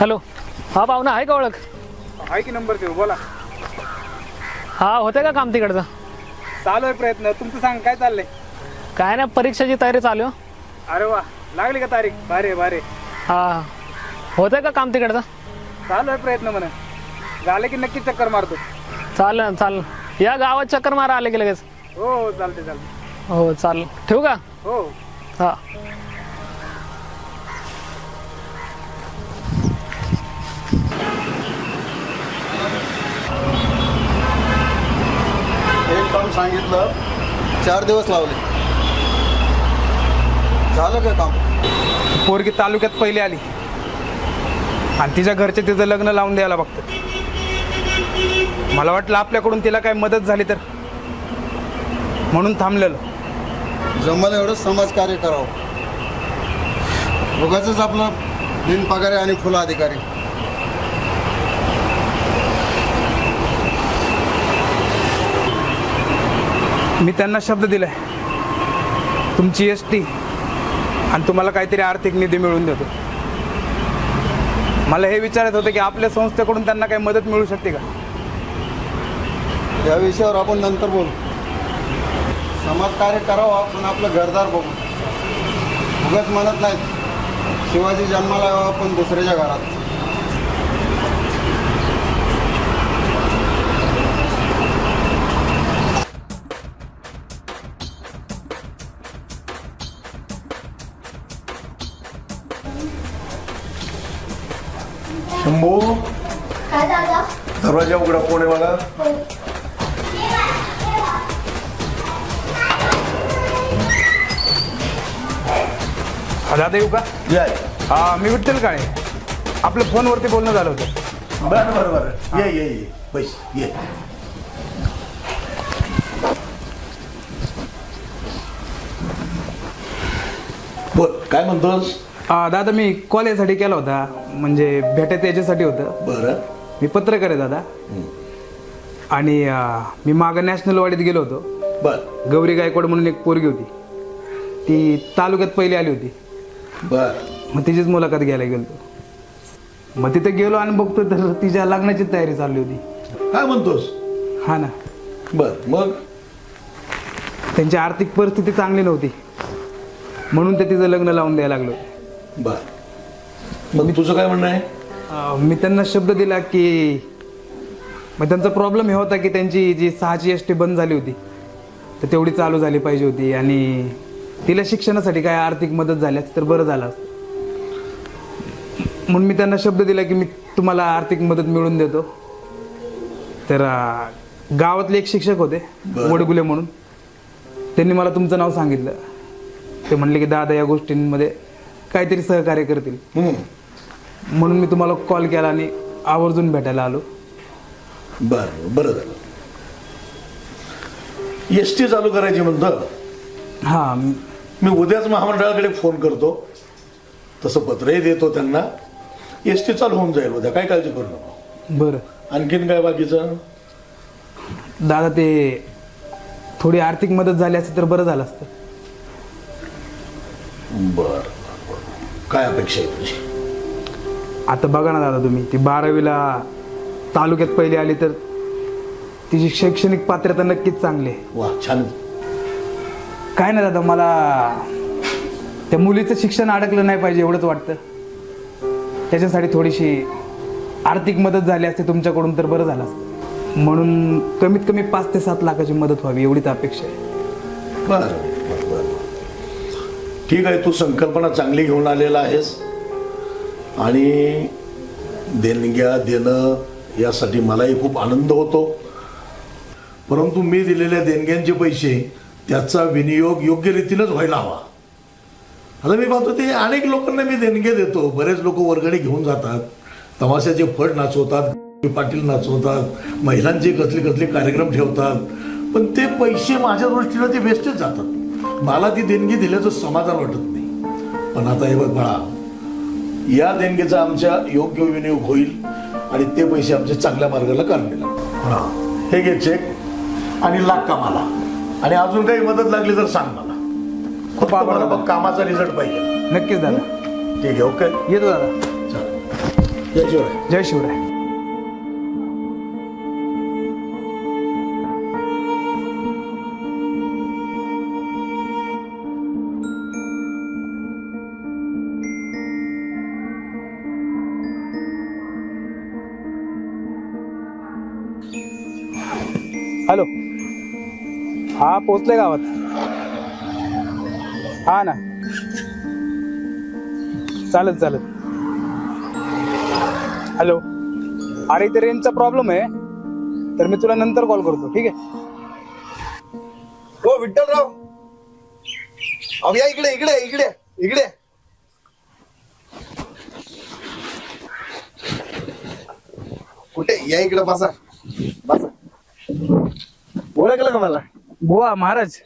Hello. हा पाहुणा आहे का ओळख? आहे की नंबर देऊ? बोला. हा होते का काम तिकडचं? चालू आहे प्रयत्न. तुमचं सांग काय चाललंय? काय नाही परीक्षेची तयारी चालू आहे. अरे वा. लागली का तारीख? भारे भारे हा. होते का काम तिकडचं? चालू आहे प्रयत्न म्हणा. झालं की नक्की चक्कर मारतो. चालेल चालेल. या गावात चक्कर मारा आले की लगेच. हो हो चालते चालते हो चालेल. ठेवू का? हो. हा. काम सांगितलं चार दिवस लावले. झालं का काम? पोरगी तालुक्यात पहिली आली. आणि तिच्या घरचे तिचं लग्न लावून द्यायला बघतात. मला वाटलं आपल्याकडून तिला काय मदत झाली तर. म्हणून थांबलेलो. जमलं एवढंच समाजकार्य करावं. उगाच आपलं बिनपगारी आणि फुलं अधिकारी. मी त्यांना शब्द दिलाय. तुमची एस टी आणि तुम्हाला काहीतरी आर्थिक निधी मिळवून देतो. मला हे विचारत होतं की आपल्या संस्थेकडून त्यांना काही मदत मिळू शकते का? या विषयावर आपण नंतर बोलू. समाजकार्य करावं आपण आपलं घरदार बघू. उगाच म्हणत नाहीत शिवाजी जन्माला यावा आपण दुसऱ्याच्या घरात. दरवाजा उघडा हा, दादा येऊ का? या हा मी विठ्ठल काळे आपलं फोनवरती बोलणं झालं होतं. बरं बरं बरं. ये ये ये. पैस ये. बोल काय म्हणतोस? हा, दादा मी कॉलेजसाठी केला होता. म्हणजे भेटायचं याच्यासाठी होतं. बरं. मी पत्रकार आहे दादा. आणि अं, मी मागं नॅशनल वाडीत गेलो होतो. बर. गौरी गायकवाड म्हणून एक पोरगी होती. ती तालुक्यात पहिली आली होती. बर. मग तिचीच मुलाखत घ्यायला गेलो मग तिथे गेलो आणि बघतो तर तिच्या लग्नाची तयारी चालली होती. काय म्हणतोस? हा ना. बर मग? त्यांची आर्थिक परिस्थिती चांगली नव्हती. म्हणून ते तिचं लग्न लावून द्यायला लागलो बर. मग तुझं काय म्हणणं आहे? मी त्यांना शब्द दिला की मग त्यांचा प्रॉब्लेम हे होता की त्यांची जी सहाची एस टी बंद झाली होती तर तेवढी चालू झाली पाहिजे होती आणि तिला शिक्षणासाठी काय आर्थिक मदत झाली असती तर बरं झालं असतं. म्हणून मी त्यांना शब्द दिला की मी तुम्हाला आर्थिक मदत मिळवून देतो. तर गावातले एक शिक्षक होते. वडगुले म्हणून. त्यांनी मला तुमचं नाव सांगितलं. ते म्हणले की दादा या गोष्टींमध्ये काहीतरी सहकार्य करतील. म्हणून मी तुम्हाला कॉल केला आणि आवर्जून भेटायला आलो. बरं बरं झालं. एस टी चालू करायची म्हणतं हां. मी उद्याच महामंडळाकडे फोन करतो. तसं पत्रही देतो त्यांना. एस टी चालू होऊन जाईल उद्या. काय काळजी करू नको. बरं. आणखीन काय बाकीचं? दादा ते थोडी आर्थिक मदत झाली असती तर बरं झालं असतं. बर. काय अपेक्षा आहे तुझी? आता बघा ना दादा तुम्ही ती बारावीला तालुक्यात पहिली आली तर तिची शैक्षणिक पात्रता नक्कीच चांगली आहे. वा छान. काय ना दादा मला त्या मुलीचं शिक्षण अडकलं नाही पाहिजे एवढंच वाटतं. त्याच्यासाठी थोडीशी आर्थिक मदत झाली असते तुमच्याकडून तर बरं झालं असतं. म्हणून कमीत कमी पाच ते सात लाखाची मदत व्हावी एवढीच अपेक्षा आहे. बर बर बर. ठीक आहे तू संकल्पना चांगली घेऊन आलेला आहेस. आणि देणग्या देणं यासाठी मलाही खूप आनंद होतो. परंतु मी दिलेल्या देणग्यांचे पैसे त्याचा विनियोग योग्य रीतीनंच व्हायला हवा. आता मी पाहतो ते अनेक लोकांना मी देणगे देतो. बरेच लोक वर्गणी घेऊन जातात. तमाशाचे फड नाचवतात पाटील नाचवतात महिलांचे कसले कसले कार्यक्रम ठेवतात. पण ते पैसे माझ्या दृष्टीनं ते वेस्टच जातात. मला ती देणगी दिल्याचं समाधान वाटत नाही. पण आता हे बघ बाळा या देणगीचा आमच्या योग्य विनियोग होईल आणि ते पैसे आमच्या चांगल्या मार्गाला काढले हे. घे चेक आणि लाग कामाला. आणि अजून काही मदत लागली तर सांग मला. खूप आभार. बघ कामाचा रिझल्ट पाहिजे. नक्कीच दादा. ठीक आहे ओके येतो दादा. चल. जय शिवराय. जय शिवराय. हॅलो. हा पोचले गावात. हा ना. चालेल चालेल हॅलो. अरे इथे रेंजचा प्रॉब्लेम आहे. तर मी तुला नंतर कॉल करतो ठीक आहे? हो विठ्ठलराव. अहो या इकडे इकडे इकडे इकडे. कुठे? या इकडे बसा. बसा. ओळखलं का मला? बुवा महाराज.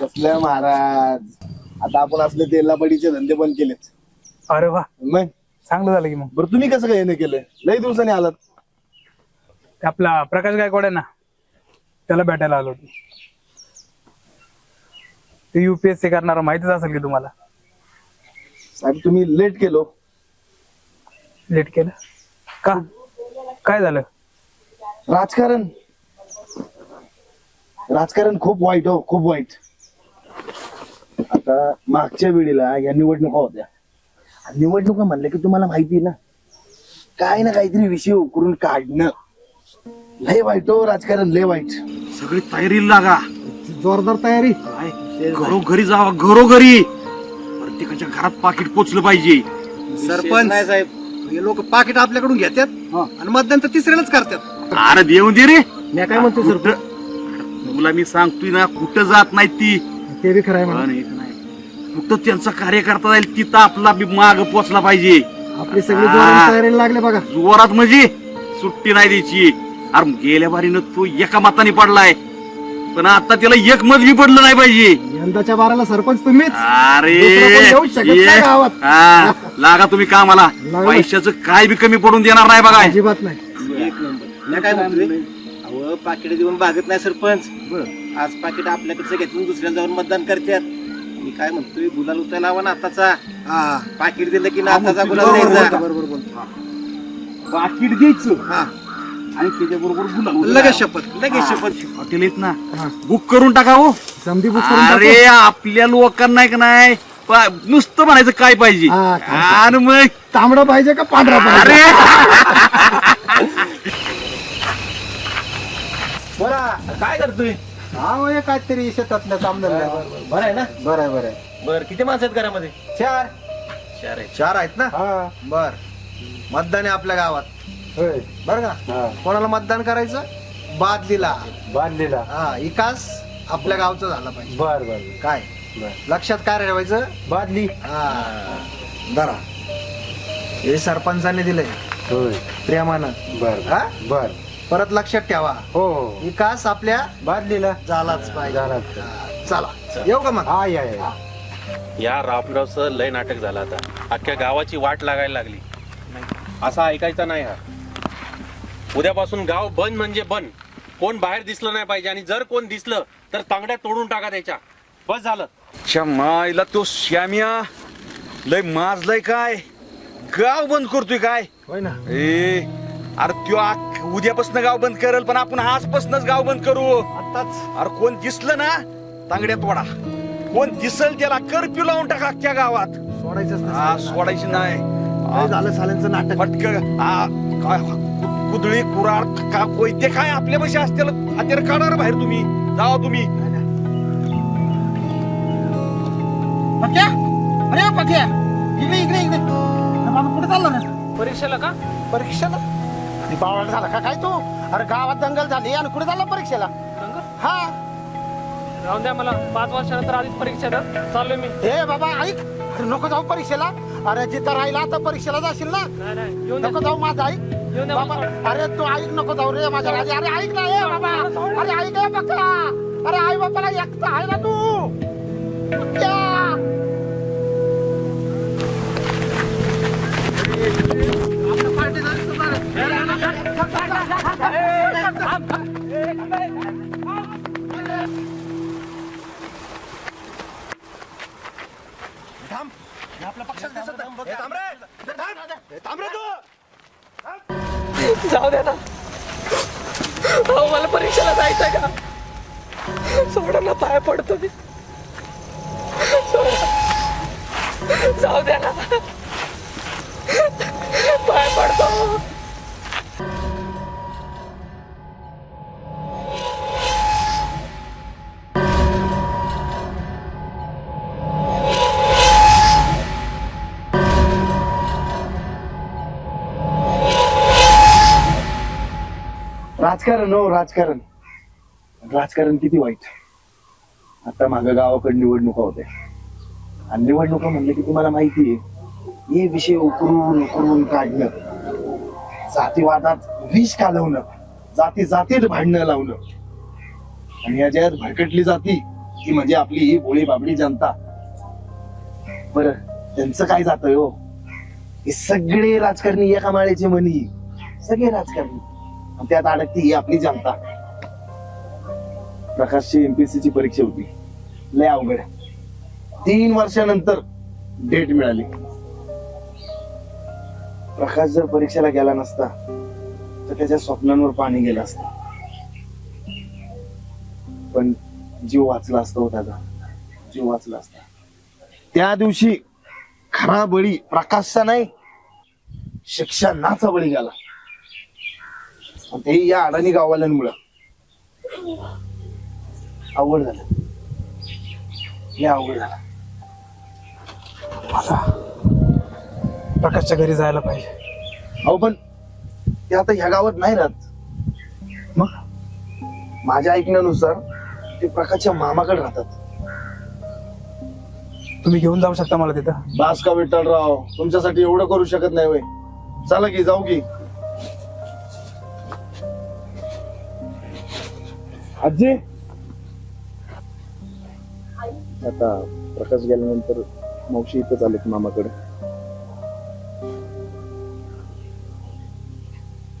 कसल्या महाराज? आता आपण असले तेलापडीचे धंदे बंद केलेत. अरे वा. मग? चांगलं झालं की मग. बरं तुम्ही कसं काय केलं? लई दिवसांनी आलात. ते आपला प्रकाश गायकवाड आहे ना त्याला भेटायला आलो होतो. ते युपीएससी करणारा माहितीच असेल की तुम्हाला. साहेब तुम्ही लेट केलो. लेट केलं? का? काय झालं? राजकारण. राजकारण खूप वाईट हो खूप वाईट. आता मागच्या वेळेला या निवडणुका होत्या. आणि निवडणुका म्हणलं की तुम्हाला माहिती आहे ना काय ना काहीतरी विषय उकरून काढणं. लय वाईट हो राजकारण लय वाईट. सगळी तयारीला लागा. जोरदार तयारी. घरोघरी जावा घरोघरी. प्रत्येकाच्या घरात पाकिट पोचलं पाहिजे. सरपंच. नाही साहेब. हे लोक पाकिट आपल्याकडून घेतात आणि मतदान तर तिसऱ्यालाच करतात. अरे देऊ दे रे. मी काय म्हणतो कुठं- तुला मी सांगतोय ना कुठं जात नाही ती. ते बी खरं पण एक नाही कुठं त्यांचा कार्यकर्ता जाईल तिथं आपला बी माग पोचला पाहिजे. आपली सगळी. जोरात तयारीला लागले बघा. जोरात म्हणजे सुट्टी नाही द्यायची. अरे गेल्या बारीनं तो एका मताने पडलाय. पण आता त्याला एक मत बी पडलं नाही पाहिजे. यंदाच्या बाराला सरपंच तुम्हीच. अरे दुसरं कोण येऊच शकत नाही ये. गावात. हा, लागा तुम्ही कामाला. पैशाचं काय बी कमी पडून देणार नाही बघा. अजिबात नाही काय म्हणतोय? अहो पाकिट देऊन भागत नाही सरपंच. आज पाकिट आपल्याकडचं घेतून दुसऱ्याला जाऊन मतदान करतात. मी काय म्हणतोय गुलाल उचलायला हवा ना आताचा. पाकिट दिलं की ना आताचा गुलाल द्यायचा. बरोबर बोलतो. पाकिट द्यायचं आणि त्याच्याबरोबर गुलाल लगेच शपथ लगेच शपथ. हॉटेल आहेत ना. बुक करून टाका हो. संधी बुक करून टाकू. अरे आपल्या लोकांना का नाही? पा- नुसतं म्हणायचं काय पाहिजे? हा, काय आणि मग? तांबडा पाहिजे का पांढरा पाहिजे? अरे! बोला काय करतोय? हा म्हणजे काहीतरी शेतातल्या काम बरं आहे ना? बरं आहे बरं आहे. बर किती माणसं आहेत घरामध्ये? चार. चार आहे चार आहेत ना? हा. बर. मतदान आहे आपल्या गावात. बर का? कोणाला मतदान करायचं? बादलीला. बांधलेला हा विकास आपल्या गावचा झाला पाहिजे. बर बर. काय? लक्षात काय ठेवायचं? बादली. हा. धरा. हे सरपंचाने दिलंय. प्रेमानं. बर. हा? बर. परत लक्षात ठेवा. हो. विकास आपल्या बादलीला. झालाच पाहिजे. झालाच. हा, चला. येऊ का मग? हा या या या. रामरावचं लय नाटक झालं आता. अख्ख्या गावाची वाट लागायला लागली. असा ऐकायचा नाही हा. उद्यापासून गाव बंद म्हणजे बंद. कोण बाहेर दिसलं नाही पाहिजे आणि जर कोण दिसलं तर तांगड्या तोडून टाका त्याच्या. बस झालं. च्या माईला तो श्यामिया. लय माजलंय काय? गाव बंद करतोय काय? होय ना. ए अरे त्यो आक- उद्यापासून गाव बंद करेल पण आपण आजपासूनच गाव बंद करू. आताच अरे कोण दिसलं ना तांगड्या तोडा. कोण दिसल त्याला कर्फ्यू लावून टाका अख्ख्या गावात. सोडायचंच हा सोडायची नाही. काय झालं साल्यांचं नाटक. फटक. आ, काय कु- कुदळी कुराड का कोयते काय आपल्या पैसे असतील? हत्यार काढा बाहेर तुम्ही. जावा तुम्ही. पक्या? अरे पक्या. इकडे इकडे इकडे. बाबा कुठे चालला रे? परीक्षेला का? परीक्षेला? अरे बावळा झाला का काय तू? अरे गावात दंगल झाली आणि कुठे चालला परीक्षेला. हा. राहून द्या मला पाच वर्षानंतर आधीच परीक्षा द्या. चाललोय मी. ए बाबा ऐक. अरे नको जाऊ परीक्षेला. अरे जिथं राहिला आता परीक्षेला जाशील ना? नाही नाही. येऊन द्या. नको जाऊ माझं ऐक. येऊन द्या बाबा मला. अरे तू ऐक नको जाऊ रे माझ्या राजा. अरे ऐक ना ए बाबा. अरे ऐक ए बघा. अरे आई बाबाला एकटा आहे ना तू. क्या? जाऊ द्या ना अहो मला परीक्षेला जायचं का सोडा ना पाय पडतो मी जाऊ द्या ना. राजकारण हो राजकारण. राजकारण किती वाईट. आता मागं गावाकडे निवडणुका होत्या. आणि निवडणुका म्हणलं की तुम्हाला माहिती आहे हे विषय उकरून उकरून काढणं जातीवादात विष कालवणं जाती जातीत भांडणं लावणं. आणि या जगात भरकटली जाती ती म्हणजे आपली ही भोळी बाबडी जनता. बर त्यांचं काय जातंय हो? हे सगळे राजकारणी एका माळ्याचे म्हणी सगळे राजकारणी. आणि त्यात अडकती ही आपली जनता. प्रकाशची एमपीएससी ची परीक्षा होती. लय अवघड तीन वर्षानंतर डेट मिळाली. प्रकाश जर परीक्षेला गेला नसता तर त्याच्या स्वप्नांवर पाणी गेलं असतं. पण जीव वाचला असतो हो त्याचा जीव वाचला असता. त्या दिवशी खरा बळी प्रकाशचा नाही शिक्षणाचा बळी गेला. ते या अडाणी गाववाल्यांमुळं. अवघड झालं. हे अवघड झालं. प्रकाशच्या घरी जायला पाहिजे. अहो पण ते आता ह्या गावात नाही राहत. मग? माझ्या ऐकण्यानुसार ते प्रकाशच्या मामाकडे राहतात. तुम्ही घेऊन जाऊ शकता मला तिथं. बास का विठ्ठलराव तुमच्यासाठी एवढं करू शकत नाही वय चला की जाऊ की. आजी? आता प्रकाश गेल्यानंतर मावशी इथंच आलेत मामाकडे.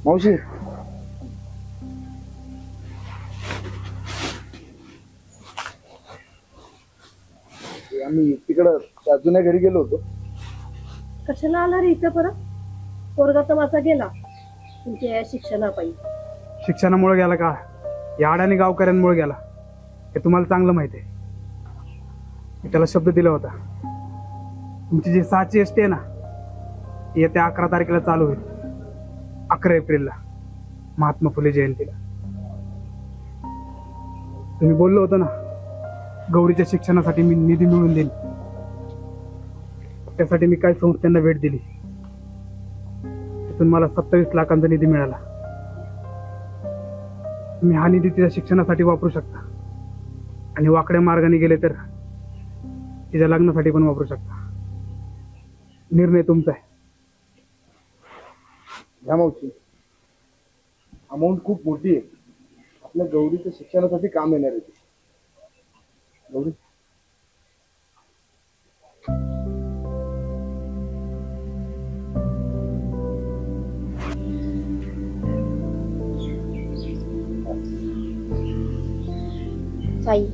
मावशी? आम्ही तिकडं त्या जुन्या घरी गेलो होतो. कशाला आला रे इथं परत? पोरगा तर माझा गेला. तुमच्या या शिक्षणापायी. शिक्षणामुळे गेला का? या अडाणी गावकऱ्यांमुळे गेला. हे तुम्हाला चांगलं माहिती आहे. मी त्याला शब्द दिला होता. तुमची जी सहाची एस टी आहे ना येत्या अकरा तारखेला चालू होईल. अकरा एप्रिलला. महात्मा फुले जयंतीला. तुम्ही बोललो होतं ना गौरीच्या शिक्षणासाठी मी निधी मिळवून देईन. त्यासाठी मी काही संस्थांना भेट दिली. तिथून मला सत्तावीस लाखांचा निधी मिळाला. तुम्ही हा निधी तिच्या शिक्षणासाठी वापरू शकता. आणि वाकड्या मार्गाने गेले तर तिच्या लग्नासाठी पण वापरू शकता. निर्णय तुमचा आहे. घ्या मावशी अमाऊंट खूप मोठी आहे. आपल्या गौरीच्या शिक्षणासाठी काम येणार आहे. गौरी. 所以。